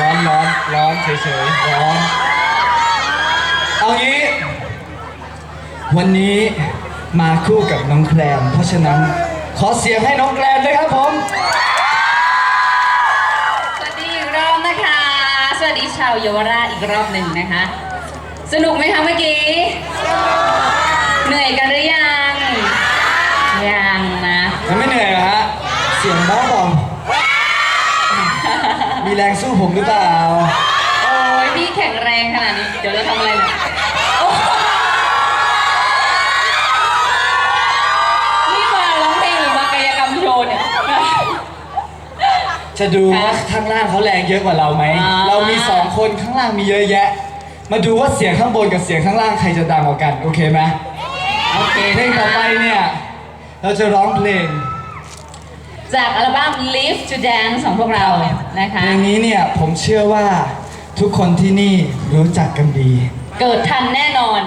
ร้อนร้อนร้อนเฉยๆร้อนเอางี้ วันนี้มาคู่กับน้องแกรมเพราะฉะนั้นขอเสียงให้น้องแกรมด้วยครับผมสวัสดีอีกรอบนะคะ สวัสดีชาวเยาวราชอีกรอบหนึ่งนะคะ สนุกไหมคะเมื่อกี้เหนื่อยกันหรือยังยังนะยังไม่เหนื่อยเหรอฮะเสียงบ้าบองมี แรงสู้ผมหรือเปล่า โอ้ยพี่แข็งแรงขนาดนี้ เดี๋ยวจะทำอะไรเนี่ยโอ้นี่มาร้องเพลงหรือมากายกรรมโชว์เนี่ย จะดูว่าข้างล่างเขาแรงเยอะกว่าเราไหม อ่า เรามีสองคนข้างล่างมีเยอะแยะ มาดูว่าเสียงข้างบนกับเสียงข้างล่างใครจะดังกว่ากัน โอเคไหมโอเคเพลงต่อไปเนี่ย เราจะร้องเพลง จากอัลบั้ม Live to Dance ของพวกเรานะคะ เพลงนี้เนี่ยผมเชื่อว่าทุกคนที่นี่รู้จักกันดี เกิดทันแน่นอน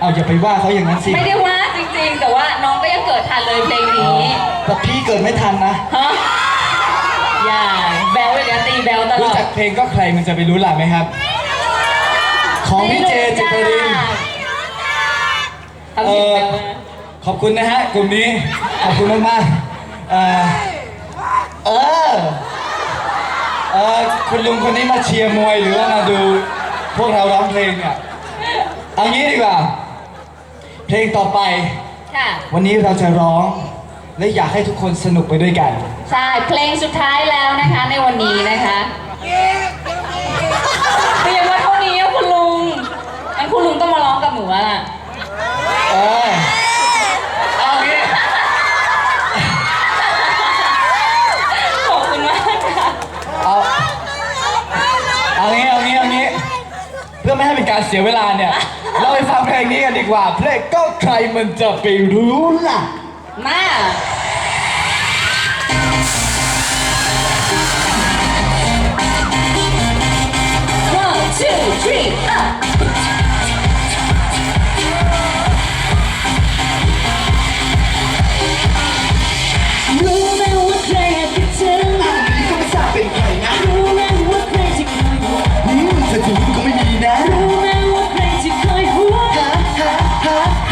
เอาอย่าไปว่าเขาอย่างนั้นสิไม่ได้ว่าจริงๆ แต่ว่าน้องก็ยังเกิดทันเลยเพลงนี้ แต่พี่เกิดไม่ทันนะฮะ อย่าแบลเลยนะตีแบลตลรู้อดจักเพลงก็ใครมันจะไปรู้ล่ะไหมครับ ของพี่เจจิตรินทำเสียงแบลนะขอบคุณนะฮะกลุ่มนี้ขอบคุณมากๆเอ่อเออเออคุณลุงคนนี้มาเชียร์มวยหรือว่ามาดูพวกเราร้องเพลงเนี่ยเอางี้ดีกว่า เพลงต่อไป ค่ะ วันนี้เราจะร้อง และอยากให้ทุกคนสนุกไปด้วยกัน ใช่ เพลงสุดท้ายแล้วนะคะในวันนี้นะคะ การเสียเวลาเนี่ย เราไปฟังเพลงนี้กันดีกว่า เพลงก็ใครมันจะไปรู้ล่ะ มา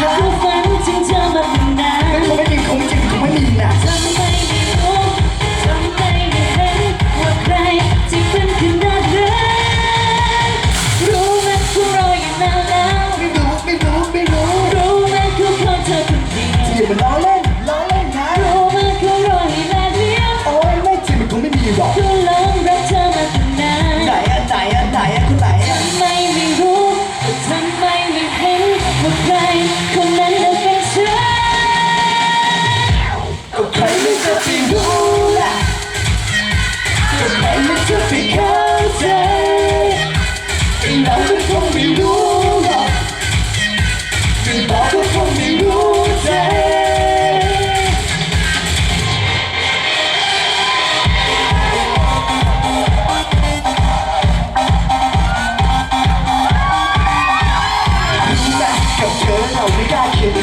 ะฮ ค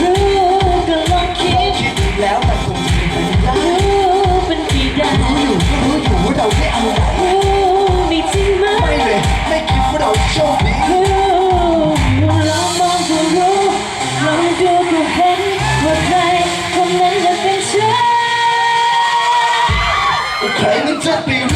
รู้ก็ลองคิดคิดแล้วมันคงจะเป็นไปไม่ได้รู้เป็นที่ได้รู้อยู่รู้อยู่ว่าเราไม่เอาไหนรู้ม่จริงไหมไม่เลยไม่คิดว่าเราโชคดีรู้ลองมองก็รู้ลองดูก็เห็นว่าใครคนนั้นน่ะเป็นฉันใครมันจะไปรู้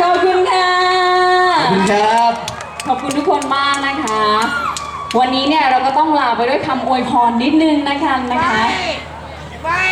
ขอบคุณค่ะ ขอบคุณครับ ขอบคุณทุกคนมากนะคะ วันนี้เนี่ยเราก็ต้องลาไปด้วยคำอวยพรนิดนึงนะคะนะคะ ไม่